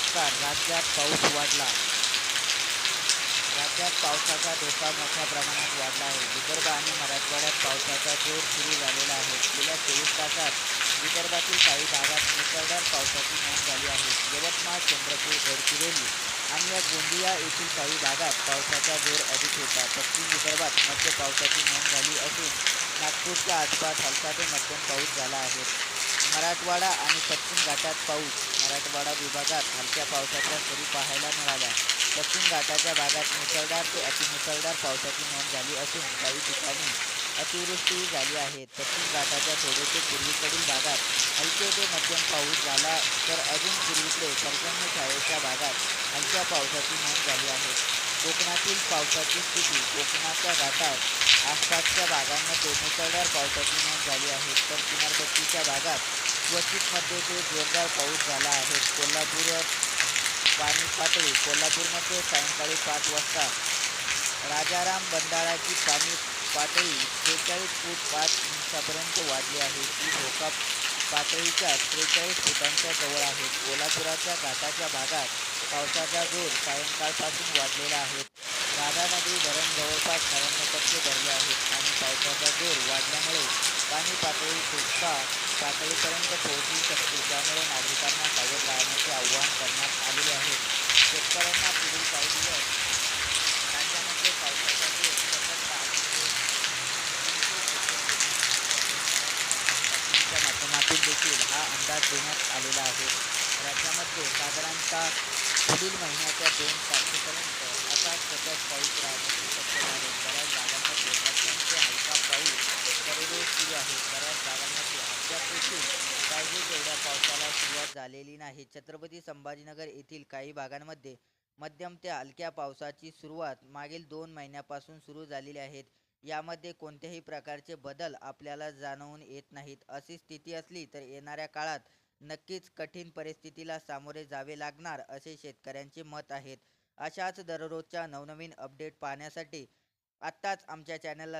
नमस्कार. राज्यात पाऊस वाढला. राज्यात पावसाचा धोका मोठ्या प्रमाणात वाढला आहे. विदर्भ आणि मराठवाड्यात पावसाचा जोर सुरू झालेला आहे. गेल्या चोवीस तासात विदर्भातील काही भागात मुसळधार पावसाची नोंद झाली आहे. यवतमाळ चंद्रपूर गडचिरोली आणि या गोंदिया येथील काही भागात पावसाचा जोर अधिक होता. पश्चिम विदर्भात मध्य पावसाची नोंद झाली असून नागपूरच्या आसपास हलका ते मध्यम पाऊस झाला आहे. मराठवाडा आणि पश्चिम घाटात पाऊस. मराठवाडा विभागात हलक्या पावसाच्या सरी पाहायला मिळाल्या. पश्चिम घाटाच्या भागात मुसळधार ते अतिमुसळधार पावसाची नोंद झाली असून काही ठिकाणी अतिवृष्टीही झाली आहे. पश्चिम घाटाच्या थोडेसे पूर्वीकडील भागात हलके ते मध्यम पाऊस झाला तर अजून पूर्वीकडे पर्जन्य छायेच्या भागात हलक्या पावसाची नोंद झाली आहे. कोकणातील पावसाची स्थिती कोकणाच्या घाटात आसपासच्या भागांमध्ये मुसळधार पावसाची नोंद झाली आहे. तर किनारपट्टीच्या भागात क्वचितमध्ये ते जोरदार पाऊस झाला आहे. कोल्हापूर पाणी पातळी कोल्हापूरमध्ये सायंकाळी पाच वाजता राजाराम बंधाराची पाणी पातळी त्रेचाळीस फूट पाच इंचापर्यंत वाढली आहे. ही धोका पातळीच्या त्रेचाळीस फुटांच्या जवळ आहे. कोल्हापुराच्या घाटाच्या भागात पावसाचा जोर सायंकाळपासून वाढलेला आहे. राधा नदी धरण जवळपास नव्याण्णव टक्के भरले आहेत आणि पावसाचा जोर वाढल्यामुळे पाणी पातळी धोका पातळीपर्यंत पोहोचू शकते. त्यामुळे नागरिकांना सावध राहण्याचे आवाहन करण्यात आलेले आहे. शेतकऱ्यांना पुढील काही दिवस राज्यामध्ये पावसाचा जोर माध्यमातून देखील हा अंदाज देण्यात आलेला आहे. राज्यामध्ये साधारणतः पुढील महिन्याच्या दोन तारखेपर्यंत असाच सतत पाऊस राहण्याची शक्यता आहे बऱ्याच जागांमध्ये अत्यंत हलका पाऊस दररोज सुरू आहे. बऱ्याच जागांमध्ये अद्याप पाहिजे तेवढ्या पावसाला सुरुवात झालेली नाही. छत्रपती संभाजीनगर येथील काही भागांमध्ये मध्यम ते हलक्या पावसाची सुरुवात मागील दोन महिन्यापासून सुरू झालेली आहेत यामध्ये कोणत्याही प्रकारचे बदल आपल्याला जाणवून येत नाहीत. अशी स्थिती असली तर येणाऱ्या काळात नक्कीच कठीण परिस्थितीला सामोरे जावे लागणार असे शेतकऱ्यांचे मत आहेत. अशाच दररोजच्या नवनवीन अपडेट पाहण्यासाठी आत्ताच आमच्या चॅनलला